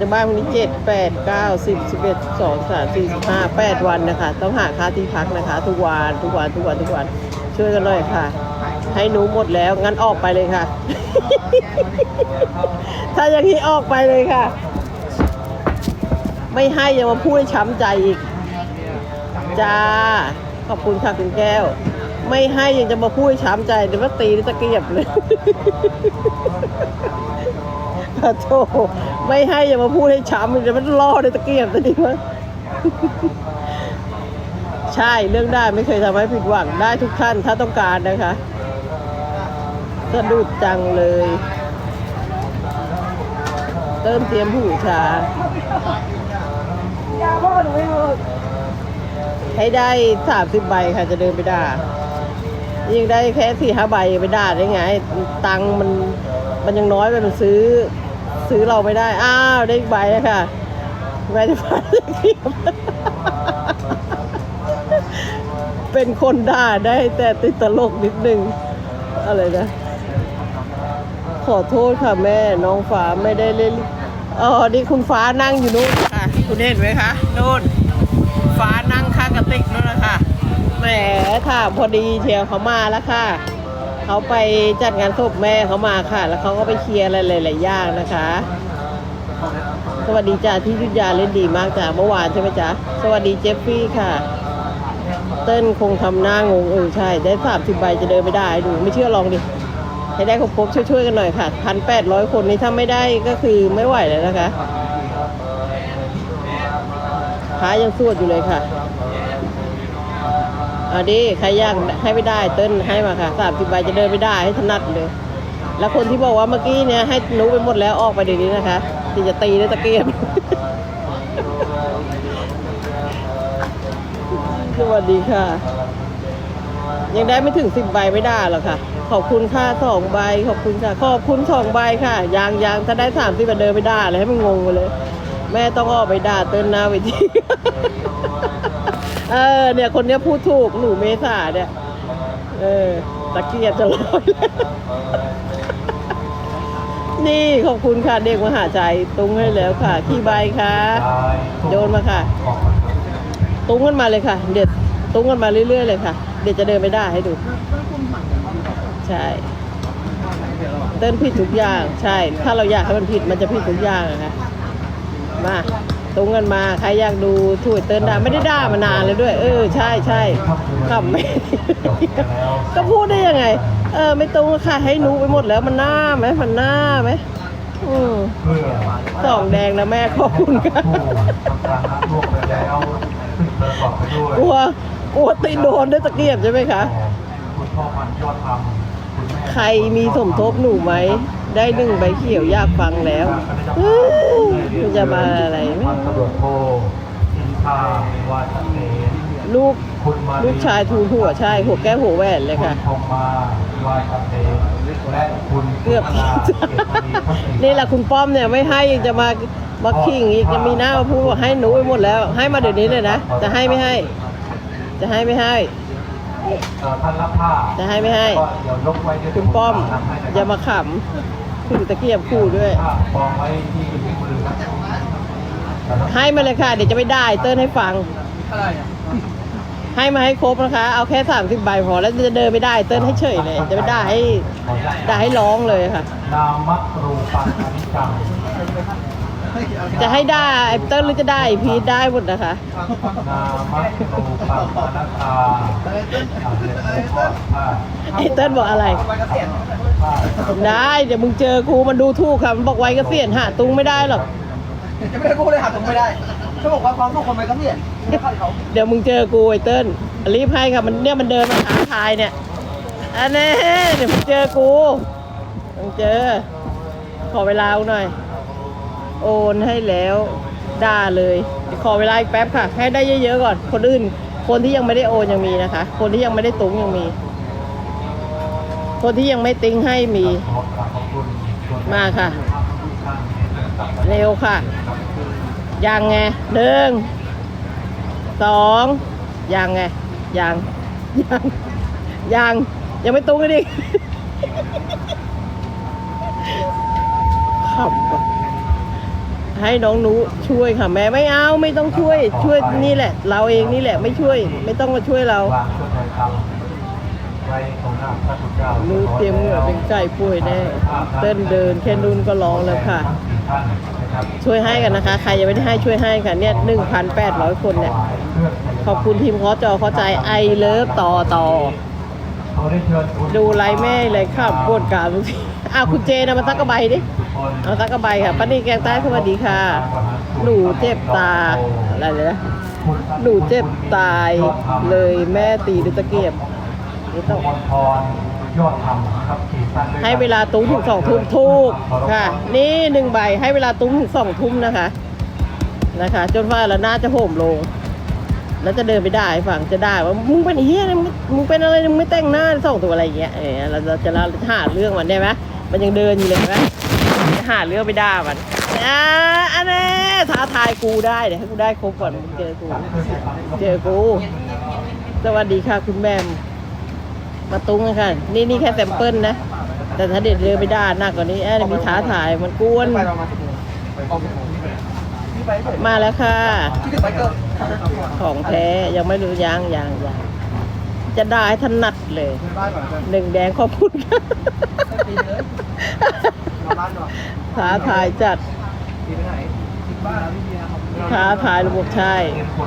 จากบ้านวันนี้เจ็ดแปดเก้าสิบสิบเอ็ดสองสามสี่สิบห้าแปดวันนะคะ ต้องหาค่าที่พักนะคะ ทุกวันทุกวันทุกวันทุกวันช่วยกันหน่อยค่ะ ให้หนูหมดแล้วงั้นออกไปเลยค่ะ ถ้าอย่างนี้ออกไปเลยค่ะ ไม่ให้ยังมาพูดช้ำใจอีกจ้าขอบคุณค่ะคุณแก้ว ไม่ให้ยังจะมาพูดช้ำใจเดี๋ยวว่าตีแล้วตะเกียบเลย ขอโทไม่ให้อย่ามาพูดให้ช้ำเดี๋ยวมันล่อในตะเกียบจะดีมั้ยใช่เรื่องได้ไม่เคยทำให้ผิดหวังได้ทุกท่านถ้าต้องการนะคะสะดุดจังเลย เติมเตรียมหูชา ให้ได้สามสิบใบค่ะจะเดินไปด่ายิ่งได้แค่สี่ห้าใบไปด่าได้ไง ตังมันมันยังน้อยไปมันซื้อ ซื้อเราไม่ได้ อ้าวได้อีกใบแล้วค่ะใบจะพันเทียมเป็นคนด่าได้แต่ติดตลกนิดนึง อะไรนะ ขอโทษค่ะแม่ น้องฟ้าไม่ได้เล่นอ๋อนี่คุณฟ้านั่งอยู่นู้นค่ะ คุณเห็นไหมคะนู่น ฟ้านั่งข้างกระติกนู่นนะคะแหมค่ะพอดีเชียวเขามาแล้วค่ะ เขาไปจัดงานศพแม่เขามาค่ะ แล้วเขาก็ไปเคลียร์อะไรหลายๆอย่างนะคะ สวัสดีจ้าที่ยุทธยาเล่นดีมากจ้าเมื่อวานใช่ไหมจ๊ะสวัสดีเจฟฟี่ค่ะ เต้นคงทำหน้างงเออใช่ ได้สามสิบใบจะเดินไม่ได้ดูไม่เชื่อลองดิให้ได้ครบๆช่วยๆกันหน่อยค่ะพันแปดร้อยคนนี้ถ้าไม่ได้ก็คือไม่ไหวแล้วนะคะพระยังสวดอยู่เลยค่ะ เอาดิใครอยากให้ไม่ได้เต้นให้มาค่ะสามสิบใบจะเดินไม่ได้ให้ถนัดเลย แล้วคนที่บอกว่าเมื่อกี้เนี่ยให้หนูไปหมดแล้วออกไปเดี๋ยวนี้นะคะที่จะตีด้วยตะเกียบสวัสดีค่ะ ยังได้ไม่ถึงสิบใบไม่ได้หรอกค่ะ ขอบคุณค่าสองใบขอบคุณค่ะ ขอบคุณสองใบค่ะ ยางยางถ้าได้สามสิบเดินไม่ได้เลยให้มันงงไปเลย แม่ต้องออกไปด่าเต้นหน้าเวที เออ เนี่ย คนเนี้ยพูดถูกหนูเมษาเนี่ย เออตะเกียบจะลอยแล้วนี่ขอบคุณค่ะเด็กมหาใจตุ้งให้แล้วค่ะ ขี้ใบค่ะโยนมาค่ะ ตุ้งกันมาเลยค่ะ เด็ดตุ้งกันมาเรื่อยๆเลยค่ะ เดี๋ยวจะเดินไม่ได้ให้ดู ใช่เต้นผิดทุกอย่าง ใช่ ถ้าเราอยากให้มันผิดมันจะผิดทุกอย่างอะคะมา ตุ้งกันมาใครอยากดูถวยเต้นได้ไม่ได้ด่ามานานเลยด้วย เออใช่ใช่ขำไม่ ก็พูดได้ยังไง เออ ไม่ตรงค่ะให้หนูไปหมดแล้วมันหน้าไหมมันหน้าไหมอืมสองแดงนะแม่ขอบคุณค่ะกลัวกลัวตีโดนด้วยตะเกียบใช่ไหมคะใครมีสมทบหนูไหม ได้หนึ่งใบเขียวอยากฟังแล้วเอ้ยมันจะมาอะไรไหมพันตำรวจโทอินทาวาชเนนลูกคุณมาลูกชายทูนหัวใช่หัวแก้วหัวแหวนเลยค่ะณทองมาวาชเนนและคุณเกือบสุภาเกตมณีพักดีนี่แหละคุณป้อมเนี่ยไม่ให้ยังจะมามาขิงอีกจะมีหน้ามาพูดว่าให้หนูไปหมดแล้ว ให้มาเดี๋ยวนี้เลยนะจะให้ไม่ให้ จะให้ไม่ให้เอ่อท่านรับผ้าจะให้ไม่ให้ก็เดี๋ยวยกไว้เดี๋ยวคุณป้อมผให้นะอย่ามาขำ คือตะเกียบคู่ด้วยผ้องไว้ที่มือครับให้มาเลยค่ะ เดี๋ยวจะไม่ได้ เติ้ลให้ฟัง ให้มาให้ครบนะคะ เอาแค่สามสิบใบพอแล้วจะเดินไม่ได้ เติ้ลให้เฉยเลย จะไม่ได้ให้ได้ให้ร้องเลยค่ะนามัครูปังอนิจัง จะให้ได้ไอ้เติ้ลหรือจะได้ไอ้พีทได้หมดนะคะ นามัครูปังอนัตตาอ่าเรียนรู้ว่าผ้าไอ้เติ้ลบอกอะไรผ้าได้ เดี๋ยวมึงเจอครูมันดูถูกค่ะ มันบอกไว้ก็เสียนหาตุงไม่ได้หรอก จะไม่ได้พูดเลยหาตรงไม่ได้เขาบอกว่าความทุกคนมันก็เปลี่ยนไม่เข้าเขาเดี๋ยวมึงเจอกูไอ้เติ้ลรีบให้ค่ะมันเนี่ยมันเดินมาท้าทายเนี่ย อันนี้เดี๋ยวมึงเจอกูมึงเจอ ขอเวลากูหน่อย โอนให้แล้วด่าเลยขอเวลาอีกแป๊บค่ะ ให้ได้เยอะๆก่อน คนอื่น คนที่ยังไม่ได้โอนยังมีนะคะ คนที่ยังไม่ได้ตุ้งยังมี คนที่ยังไม่ติ้งให้มี มาค่ะ เร็วค่ะ ยังไงหนึ่งสองยังไงยังยังยังยังไม่ตุ้งกันดิขับว่ะ ให้น้องนุช่วยค่ะ แม่ไม่เอาไม่ต้องช่วย ช่วยนี่แหละ เราเองนี่แหละไม่ช่วย ไม่ต้องมาช่วยเราวางชุดไทยธรรมไว้ตรงหน้าพระพุทธเจ้านุเตรียมเหงื่อเป็นไก่ป่วยแน่เต้นเดินแค่นุ่นก็ร้องแล้วค่ะท่านนะครับช่วยให้กันนะคะ ใครยังไม่ได้ให้ช่วยให้ค่ะเนี่ยหนึ่งพันแปดร้อยคนเนี่ยขอบคุณทีมขอจอเข้าใจไอเลิฟต่อต่อเขาได้เชิญคุณดูไลฟ์แม่เลยค่ะปวดกรารทุกทีอ้าวคุณเจนะมาซักกระใบดิ เอาซักกระใบค่ะป้านีแกงใต้สวัสดีค่ะ หนูเจ็บตาอะไรเลยนะหนูเจ็บตายเลยแม่ตีด้วยตะเกียบนี่ต้องมณฑลยอดธรรมครับขีดสั้นด้วยกันให้เวลาตุ้มถึงสองทุ่มทุกค่ะ นี่หนึ่งใบให้เวลาตุ้มถึงสองทุ่มนะคะ นะคะ จนว่าแล้วน่าจะโหมลง แล้วจะเดินไปได้ฝั่งจะได้ว่ามึงเป็นเฮียนะมึงมึงเป็นอะไรมึงไม่แต่งหน้าส่องตัวอะไรอย่างเงี้ยเออเราเราจะหาเรื่องมันได้ไหมมันยังเดินอยู่เลยเห็นไหมจะ หาเรื่องไปได้มันอ่าอันนี้ท้าทายกูได้เดี๋ยวให้กูได้ครบก่อนมึงเจอกูเจอกู สวัสดีค่ะคุณแม่มาตุ้งค่ะ นี่นี่แค่แซมเปิลนะ แต่ถ้าเด็ดเดินไปได้หนักกว่านี้แอบมีท้าทายมันกวน มาแล้วค่ะ ของแท้ยังไม่รู้ยังยังยังจะได้ถนัดเลยหนึ่งแดงขอบคุณค่ะ ตีเลยมาบ้านก่อนท้าทายจัดตีไปไหนตีบ้านพี่เบียร์ครับท้าทายระบบใช่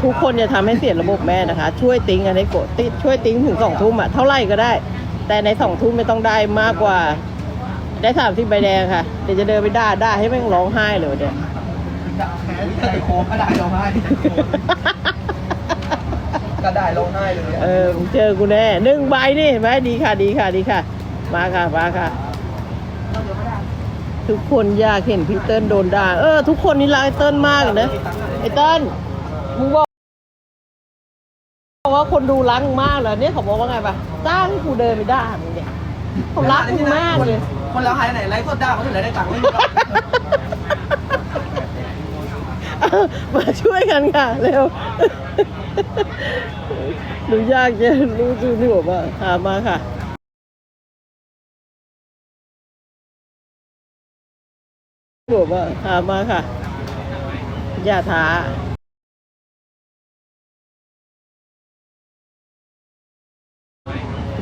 ทุกคนอย่าทำให้เสียระบบแม่นะคะ ช่วยติ้งกันให้กดติช่วยติ้งถึงสองทุ่มอะเท่าไหร่ก็ได้ แต่ในสองทุ่มไม่ต้องได้มากกว่า ได้สามที่ใบแดงค่ะ เดี๋ยวจะเดินไปด่าด่าให้แม่งร้องไห้เลยเนี่ยแขนใจโค้งก็ได้ร้องไห้ก็ได้ร้องไห้เลย เออมึงเจอกูแน่หนึ่งใบนี่เห็นไหมดีค่ะดีค่ะดีค่ะ มาค่ะมาค่ะ ทุกคนอยากเห็นพี่เติ้ลโดนด่า เออ ทุกคนนี่รักไอ้เติ้ลมากเลยนะ ไอ้เติ้ลมึงบอกบอกว่าคนดูรักมึงมากเหรอเนี่ยเขาบอกว่าไงปะจ้างให้กูเดินไปด่ามึงเนี่ยเขารักมึงมากเลย คนเราหายไหนไลฟ์สดด่าเขาถึงได้ตังค์ไม่รู้มาช่วยกันค่ะเร็วหนูอยากจะรู้จูนี่บอกว่าหามาค่ะ บอกว่าหามาค่ะ อย่าท้า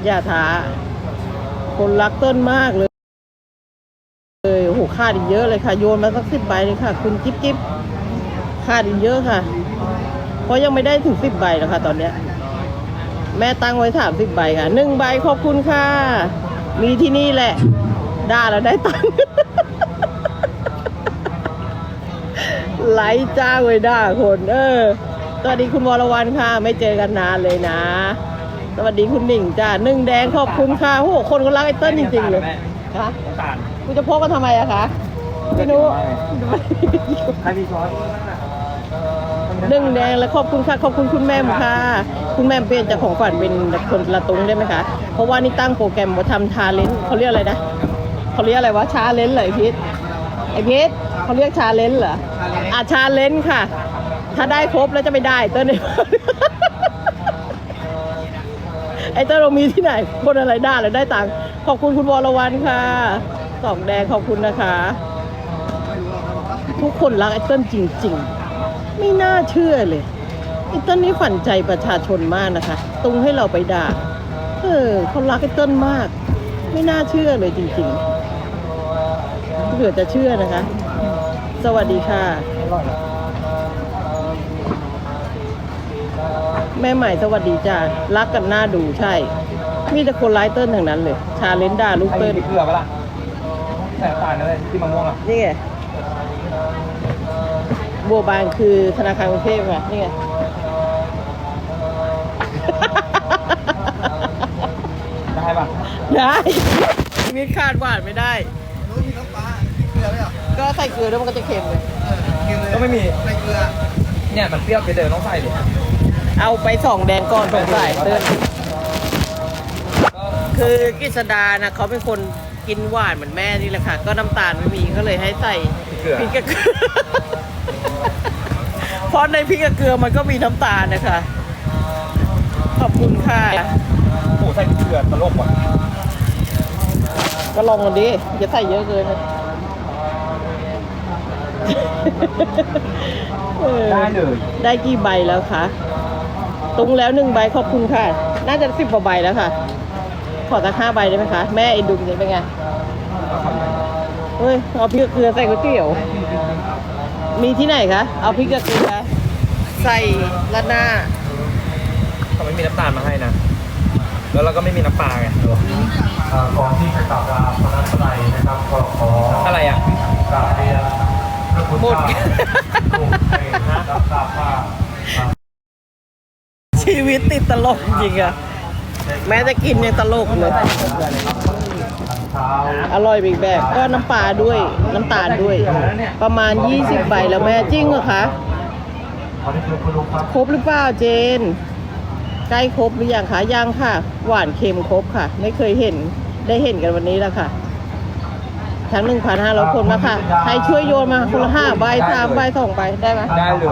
อย่าท้า คนรักต้นมากเลย เลยโอ้โหคาดอีกเยอะเลยค่ะ โยนมาสักสิบใบเลยค่ะ คุณจิ๊บจิ๊บคาดอีกเยอะค่ะ เพราะยังไม่ได้ถึงสิบใบแล้วค่ะ ตอนเนี้ย แม่ตั้งไว้สามสิบใบค่ะหนึ่งใบขอบคุณค่ะ มีที่นี่แหละ ได้แล้วได้ตังค์ ไหลจ้างไว้ด่าคนเออสวัสดีคุณวรวรรณค่ะ ไม่เจอกันนานเลยนะ สวัสดีคุณหนิงจ้าหนึ่งแดงขอบคุณค่ะโอ้โหคนก็รักไอ้เติ้ลจริงๆเลยคะสารกูจะพกกันทำไมอะคะไม่รู้ใครมีช้อนหนึ่งแดงแล้วขอบคุณค่ะขอบคุณคุณแม่มค่ะ คุณแม่มเปลี่ยนจากของฝันเป็นคนละตุงได้ไหมคะ เพราะว่านี่ตั้งโปรแกรมว่าทำชาเลนจ์เขาเรียกอะไรนะเขาเรียกอะไรวะชาเลนจ์เหรอไอพีทไอพีท เขาเรียกชาเลนจ์เหรอ อะชาเลนจ์ค่ะ ถ้าได้ครบแล้วจะไม่ได้เต้นไอ้เต้นเรามีที่ไหนบนอะไรได้แล้วได้ตังค์ขอบคุณคุณวรวรรณค่ะสองแดงขอบคุณนะคะ ทุกคนรักไอ้เต้นจริง ๆ ไม่น่าเชื่อเลยไอ้เต้นนี่ฝันใจประชาชนมากนะคะตรงให้เราไปด่าเออเขารักไอ้เต้นมาก ไม่น่าเชื่อเลยจริง ๆ เผื่อจะเชื่อนะคะ สวัสดีค่ะ แม่ใหม่สวัสดีจ้ารักกันหน้าดูใช่ มีแต่คนไลฟ์เติ้ลทั้งนั้นเลย ชาเลนจ์ด่าลูกใครเติ้ลมีเกลือปะล่ะใส่น้ำตาลนั่นเลยที่มะม่วงอะ นี่ไงบัวบานคือธนาคารกรุงเทพค่ะนี่ไงได้ปะได้ชีวิตคาดหวานไม่ได้ รู้มีน้ำปลาเกลือไห มอะก็ใส่เกลือแล้วมันก็จะเค็มเลยกินเลย ก็ไม่มีใส่เกลือ เนี่ยมันเปรี้ยวไปเดินต้องใส่ดิเอาไปสองแดงก่อนสงสัยเติ้ลคือกฤษดานะเขาเป็นคนกินหวานเหมือนแม่นี่แหละค่ะ ก็น้ำตาลไม่มีก็เลยให้ใส่เกลือพริกกับเกลือเพราะในพริกกับเกลือมันก็มีน้ำตาลนะคะ ขอบคุณค่ะโอ้ใส่เกลือตลกว่ะก็ลองกันดิอย่าใส่เยอะเกินนะเออได้เลย ได้กี่ใบแล้วคะ ตรงแล้วหนึ่งใบขอบคุณค่ะ น่าจะสิบกว่าใบแล้วค่ะ ขอสักห้าใบได้ไหมคะ แม่เอ็นดูนี่เป็นไง เฮ้ย เอาพริกกับเกลือใส่ก๋วยเตี๋ยว มีที่ไหนคะ เอาพริกกับเกลือใส่ละหน้าเขาไม่มีน้ำตาลมาให้นะ แล้วเราก็ไม่มีน้ำปลาไงอ่าก่อนที่จะกลับลาพระนัตไตรัยนะครับก็ขออะไรอะกราบเรียนพระคุณ หมด ชีวิตติดตลกจริงอะแม้จะกินยังตลกเลย อร่อยอีกแบบก็น้ำปลาด้วยน้ำตาลด้วย ประมาณ 20ใบแล้วแม่จริงเหรอคะครบครบหรือเปล่าเจน ใกล้ครบหรือยังคะยังค่ะ หวานเค็มครบค่ะ ไม่เคยเห็นได้เห็นกันวันนี้แล้วค่ะ ทั้ง1,500 คนมาค่ะ ใครช่วยโยนมาคนละห้าใบสามใบสองใบได้ไหม ได้เลย